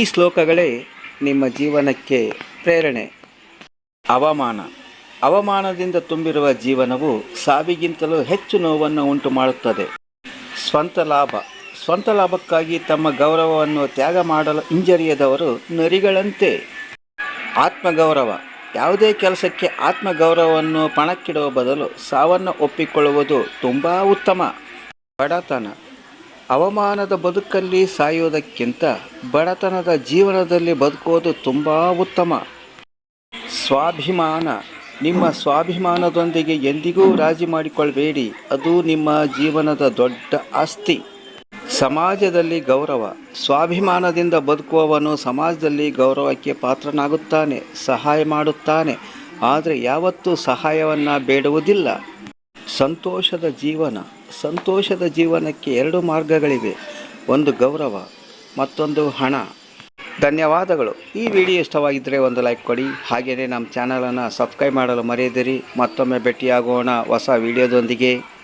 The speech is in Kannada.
ಈ ಶ್ಲೋಕಗಳೇ ನಿಮ್ಮ ಜೀವನಕ್ಕೆ ಪ್ರೇರಣೆ. ಅವಮಾನ ಅವಮಾನದಿಂದ ತುಂಬಿರುವ ಜೀವನವು ಸಾವಿಗಿಂತಲೂ ಹೆಚ್ಚು ನೋವನ್ನು ಉಂಟು ಮಾಡುತ್ತದೆ ಸ್ವಂತ ಲಾಭ. ಸ್ವಂತ ಲಾಭಕ್ಕಾಗಿ ತಮ್ಮ ಗೌರವವನ್ನು ತ್ಯಾಗ ಮಾಡಲು ಹಿಂಜರಿಯದವರು ನರಿಗಳಂತೆ. ಆತ್ಮಗೌರವ. ಯಾವುದೇ ಕೆಲಸಕ್ಕೆ ಆತ್ಮಗೌರವವನ್ನು ಪಣಕ್ಕಿಡುವ ಬದಲು ಸಾವನ್ನು ಒಪ್ಪಿಕೊಳ್ಳುವುದು ತುಂಬ ಉತ್ತಮ. ಬಡತನ. ಅವಮಾನದ ಬದುಕಲ್ಲಿ ಸಾಯೋದಕ್ಕಿಂತ ಬಡತನದ ಜೀವನದಲ್ಲಿ ಬದುಕೋದು ತುಂಬ ಉತ್ತಮ. ಸ್ವಾಭಿಮಾನ. ನಿಮ್ಮ ಸ್ವಾಭಿಮಾನದೊಂದಿಗೆ ಎಂದಿಗೂ ರಾಜಿ ಮಾಡಿಕೊಳ್ಳಬೇಡಿ ಅದು ನಿಮ್ಮ ಜೀವನದ ದೊಡ್ಡ ಆಸ್ತಿ. ಸಮಾಜದಲ್ಲಿ ಗೌರವ. ಸ್ವಾಭಿಮಾನದಿಂದ ಬದುಕುವವನು ಸಮಾಜದಲ್ಲಿ ಗೌರವಕ್ಕೆ ಪಾತ್ರನಾಗುತ್ತಾನೆ, ಸಹಾಯ ಮಾಡುತ್ತಾನೆ. ಆದರೆ ಯಾವತ್ತೂ ಸಹಾಯವನ್ನು ಬೇಡುವುದಿಲ್ಲ. ಸಂತೋಷದ ಜೀವನ, ಸಂತೋಷದ ಜೀವನಕ್ಕೆ ಎರಡು ಮಾರ್ಗಗಳಿವೆ. ಒಂದು ಗೌರವ, ಮತ್ತೊಂದು ಹಣ. ಧನ್ಯವಾದಗಳು. ಈ ವಿಡಿಯೋ ಇಷ್ಟವಾಗಿದ್ದರೆ ಒಂದು ಲೈಕ್ ಕೊಡಿ. ಹಾಗೆಯೇ ನಮ್ಮ ಚಾನಲನ್ನು ಸಬ್ಸ್ಕ್ರೈಬ್ ಮಾಡಲು ಮರೆಯದಿರಿ. ಮತ್ತೊಮ್ಮೆ ಭೇಟಿಯಾಗೋಣ ಹೊಸ ವಿಡಿಯೋದೊಂದಿಗೆ.